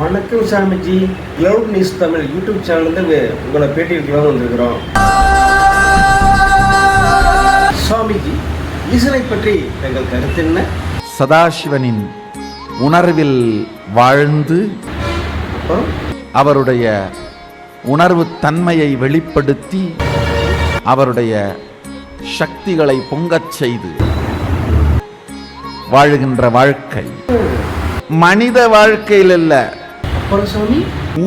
வணக்கம் Swamiji. Cloud news Tamil YouTube சேனல்லேருந்து உங்களை பேட்டி எடுக்கலாம் வந்திருக்கிறோம். சுவாமிஜி ஈசனை பற்றி எங்கள் கருத்து என்ன? சதாசிவனின் உணர்வில் வாழ்ந்து அவருடைய உணர்வு தன்மையை வெளிப்படுத்தி அவருடைய சக்திகளை பொங்கச் செய்து வாழுகின்ற வாழ்க்கை. மனித வாழ்க்கையில் அல்ல அப்புறம் சுவாமி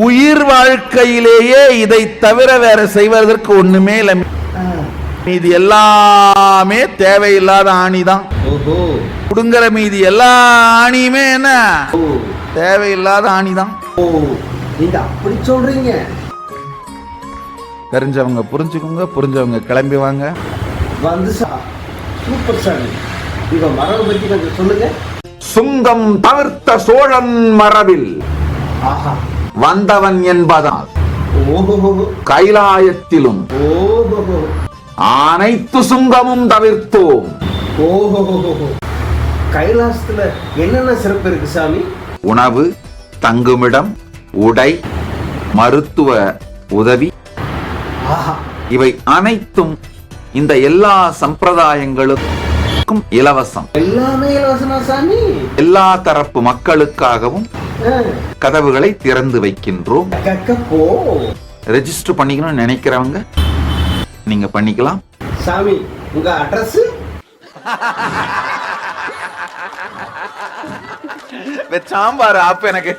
உயிர் வாழ்க்கையிலேயே இதை தவிர வேற செய்வதற்கு ஒண்ணுமே இல்லை. மீதி எல்லாமே தேவையில்லாத ஆணிதான் ஓஹோ. புடுங்குற மீதி எல்லா ஆணியுமே என்ன? தேவையில்லாத ஆணிதான் ஓ. நீங்க அப்படி சொல்றீங்க. தெரிஞ்சவங்க புரிஞ்சுக்கோங்க புரிஞ்சவங்க கிளம்பி வாங்க. வந்து சூப்பர் சாமி உங்க மரபை பத்தி கொஞ்சம் சொல்லுங்க. சுங்கம் தவிர்த்த சோழன் மரபில். வந்தவன் என்பதால் கைலாயத்திலும் அனைத்து சுங்கமும் தவிர்த்தோம். கைலாசத்துல என்னென்ன சிறப்பு இருக்கு சாமி? உணவு தங்குமிடம் உடை மருத்துவ உதவி. ஆஹா. இவை அனைத்தும் இந்த எல்லா சம்பிரதாயங்களுக்கும் இலவசம். எல்லாமே இலவசமா சாமி? எல்லா தரப்பு மக்களுக்காகவும் கதவுகளை திறந்து வைக்கின்றோம். ரெஜிஸ்டர் பண்ணிக்கணும்னு நினைக்கிறவங்க நீங்க பண்ணிக்கலாம். சாமி உங்க அட்ரஸ்? சாம்பார் ஆப் எனக்கு.